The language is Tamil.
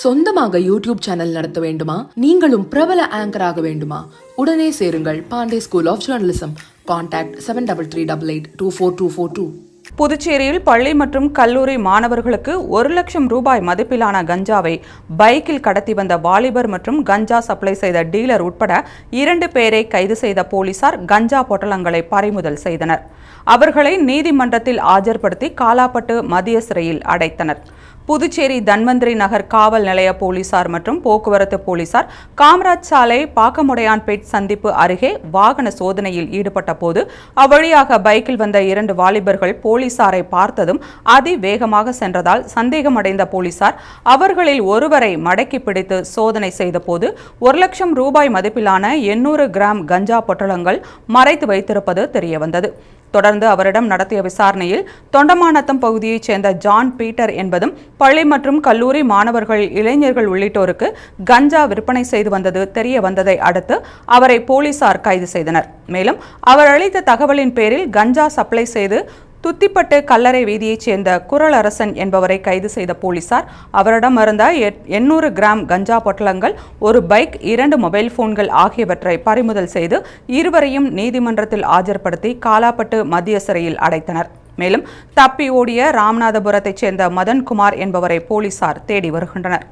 சொந்தமாக யூடியூப் சேனல் நடத்த வேண்டுமா? நீங்களும் பிரபல ஆங்கராக வேண்டுமா? உடனே சேருங்கள் Pandey school of journalism contact seven double three double eight two four two four two புதுச்சேரியில் பள்ளி மற்றும் கல்லூரி மாணவர்களுக்கு ஒரு லட்சம் ரூபாய் மதிப்பிலான கஞ்சாவை பைக்கில் கடத்தி வந்த வாலிபர் மற்றும் கஞ்சா சப்ளை செய்த டீலர் உட்பட இரண்டு பேரை கைது செய்த போலீசார் கஞ்சா பொட்டலங்களை பறிமுதல் செய்தனர். அவர்களை நீதிமன்றத்தில் ஆஜர்படுத்தி காலாப்பட்டு மத்திய சிறையில் அடைத்தனர். புதுச்சேரி தன்வந்திரி நகர் காவல் நிலைய போலீசார் மற்றும் போக்குவரத்து போலீசார் காமராஜ் சாலை பாக்கமுடையான்பேட் சந்திப்பு அருகே வாகன சோதனையில் ஈடுபட்ட போது அவ்வழியாக பைக்கில் வந்த இரண்டு வாலிபர்கள் போலீசாரை பார்த்ததும் அதிவேகமாக சென்றதால் சந்தேகமடைந்த போலீசார் அவர்களில் ஒருவரை மடக்கி பிடித்து சோதனை செய்தபோது ஒரு லட்சம் ரூபாய் மதிப்பிலான எண்ணூறு கிராம் கஞ்சா பொட்டலங்கள் மறைத்து வைத்திருப்பது தெரியவந்தது. தொடர்ந்து அவரிடம் நடத்திய விசாரணையில் தொண்டமானத்தம் பகுதியைச் சேர்ந்த ஜான் பீட்டர் என்பதும் பள்ளி மற்றும் கல்லூரி மாணவர்கள் இளைஞர்கள் உள்ளிட்டோருக்கு கஞ்சா விற்பனை செய்து வந்தது தெரிய வந்ததை அடுத்து அவரை போலீசார் கைது செய்தனர். மேலும் அவர் அளித்த தகவலின் பேரில் கஞ்சா சப்ளை செய்து துத்திப்பட்டு கல்லறை வீதியைச் சேர்ந்த குரலரசன் என்பவரை கைது செய்த போலீசார் அவரிடம் இருந்த எண்ணூறு கிராம் கஞ்சா பொட்டலங்கள் ஒரு பைக் இரண்டு மொபைல் போன்கள் ஆகியவற்றை பறிமுதல் செய்து இருவரையும் நீதிமன்றத்தில் ஆஜர்படுத்தி காலாப்பட்டு மத்திய சிறையில் அடைத்தனர். மேலும் தப்பி ஓடிய ராமநாதபுரத்தைச் சேர்ந்த மதன்குமார் என்பவரை போலீசார் தேடி வருகின்றனர்.